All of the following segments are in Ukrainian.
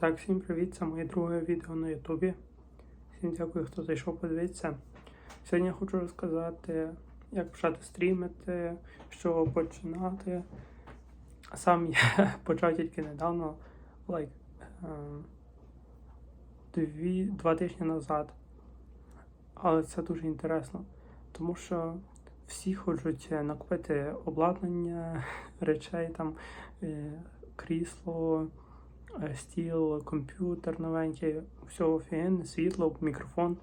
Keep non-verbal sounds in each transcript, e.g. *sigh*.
Так, всім привіт, це моє друге відео на Ютубі. Всім дякую, хто зайшов подивитися. Сьогодні я хочу розказати, як почати стрімити, з чого починати. Сам я *laughs* почав тільки недавно, like, ем, дві, два тижні назад. Але це дуже інтересно, тому що всі хочуть е, накупити обладнання, *laughs* речей, там, е, крісло, е, стіл, комп'ютер новенький, всього офігенне, світло, мікрофон.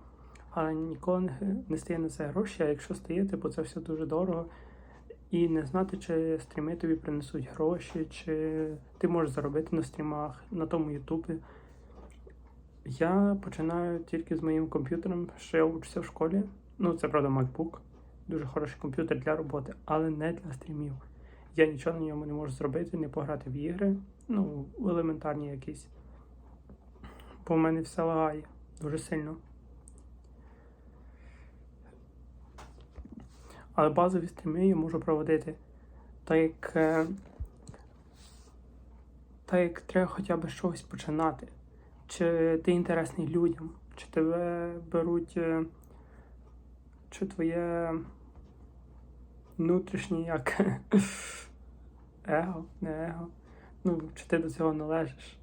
Але ніколи не- стає на це гроші, а якщо стає, бо це все дуже дорого. І не знати, чи стріми тобі принесуть гроші, чи ти можеш заробити на стрімах, на тому Ютубі. Я починаю тільки з моїм комп'ютером, що я вчуся в школі. Ну, це правда MacBook. Дуже хороший комп'ютер для роботи, але не для стрімів. Я нічого на ньому не можу зробити, не пограти в ігри, ну, елементарні якісь. Бо в мене все лагає дуже сильно. Але базові стріми я можу проводити так як, е, так як треба хоча б чогось починати. Чи ти інтересний людям, чи тебе беруть, е, чи твоє внутрішнє як *laughs* его, не его. Ну, чи ти до цього належиш,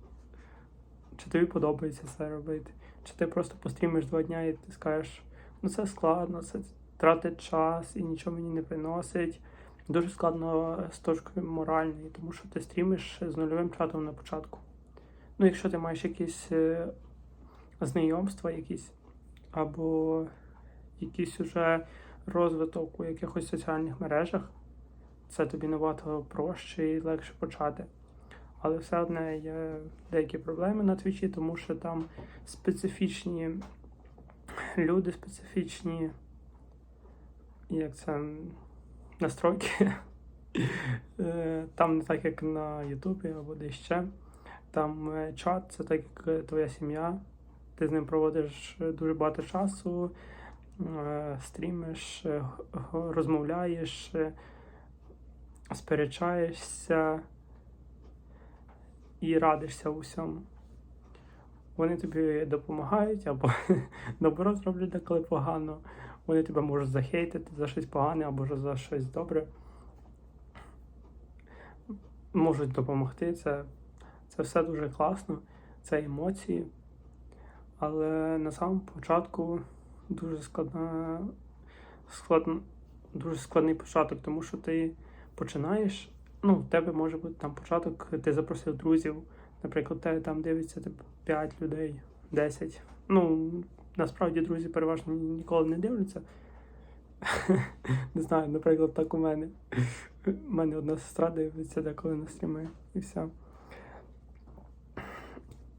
чи тобі подобається це робити, чи ти просто пострімиш два дня і ти скажеш, ну це складно, це тратить час і нічого мені не приносить. Дуже складно з точки моральної, тому що ти стрімиш з нульовим чатом на початку. Ну, якщо ти маєш якісь е, знайомства, якісь, або якийсь уже розвиток у якихось соціальних мережах, це тобі набагато проще і легше почати. Але все одне є деякі проблеми на твічі, тому що там специфічні люди, специфічні, як це, настройки. Е, Там не так, як на Ютубі або десь ще. Там е, чат це так як е, твоя сім'я. Ти з ним проводиш дуже багато часу, стрімиш, розмовляєш, сперечаєшся і радишся у всьому. Вони тобі допомагають або *laughs* наоборот роблять деколи погано. Вони тебе можуть захейтити за щось погане або за щось добре. Можуть допомогти. Це, це все дуже класно, це емоції. Але на самому початку дуже складна, складно, дуже складний початок, тому що ти починаєш. Ну, в тебе може бути там початок, ти запросив друзів, наприклад, тебе там дивиться типу, 5 людей, 10. Ну, насправді друзі переважно ніколи не дивляться. *laughs* Не знаю, наприклад, так у мене. У мене одна сестра дивиться деколи на стріми і все.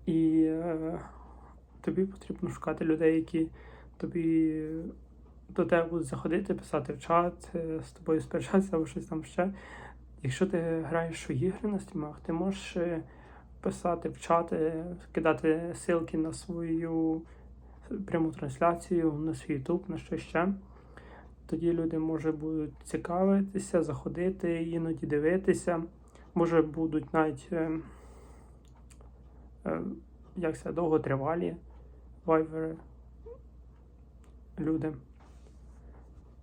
І е, тобі потрібно шукати людей, які тобі до тебе будуть заходити, писати в чат, е, з тобою сперечатися або щось там ще. Якщо ти граєш у ігри на стрімах, ти можеш е, писати в чати, кидати ссылки на свою пряму трансляцію, на свій YouTube, на що ще. Тоді люди може будуть цікавитися, заходити, іноді дивитися. Може будуть навіть е, е, як це довготривалі вайвери люди.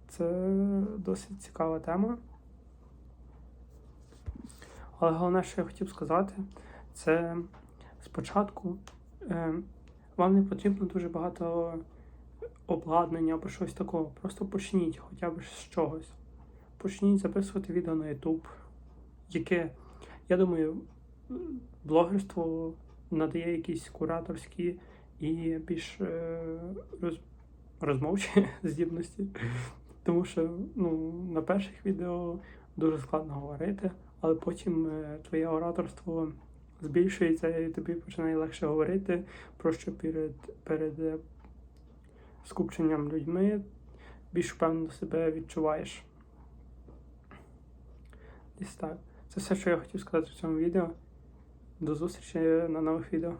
Це досить цікава тема. Але головне, що я хотів сказати, це спочатку е, вам не потрібно дуже багато обладнання або щось такого. Просто почніть хоча б з чогось. Почніть записувати відео на YouTube, яке, я думаю, блогерство надає якісь кураторські і більш е, роз, розмовчі *laughs* здібності. Тому що ну, на перших відео дуже складно говорити, але потім е, твоє ораторство збільшується і тобі починає легше говорити, про що перед, перед е, скупченням людьми більш впевнено себе відчуваєш. Десь так. Це все, що я хотів сказати в цьому відео. До зустрічі на нових відео.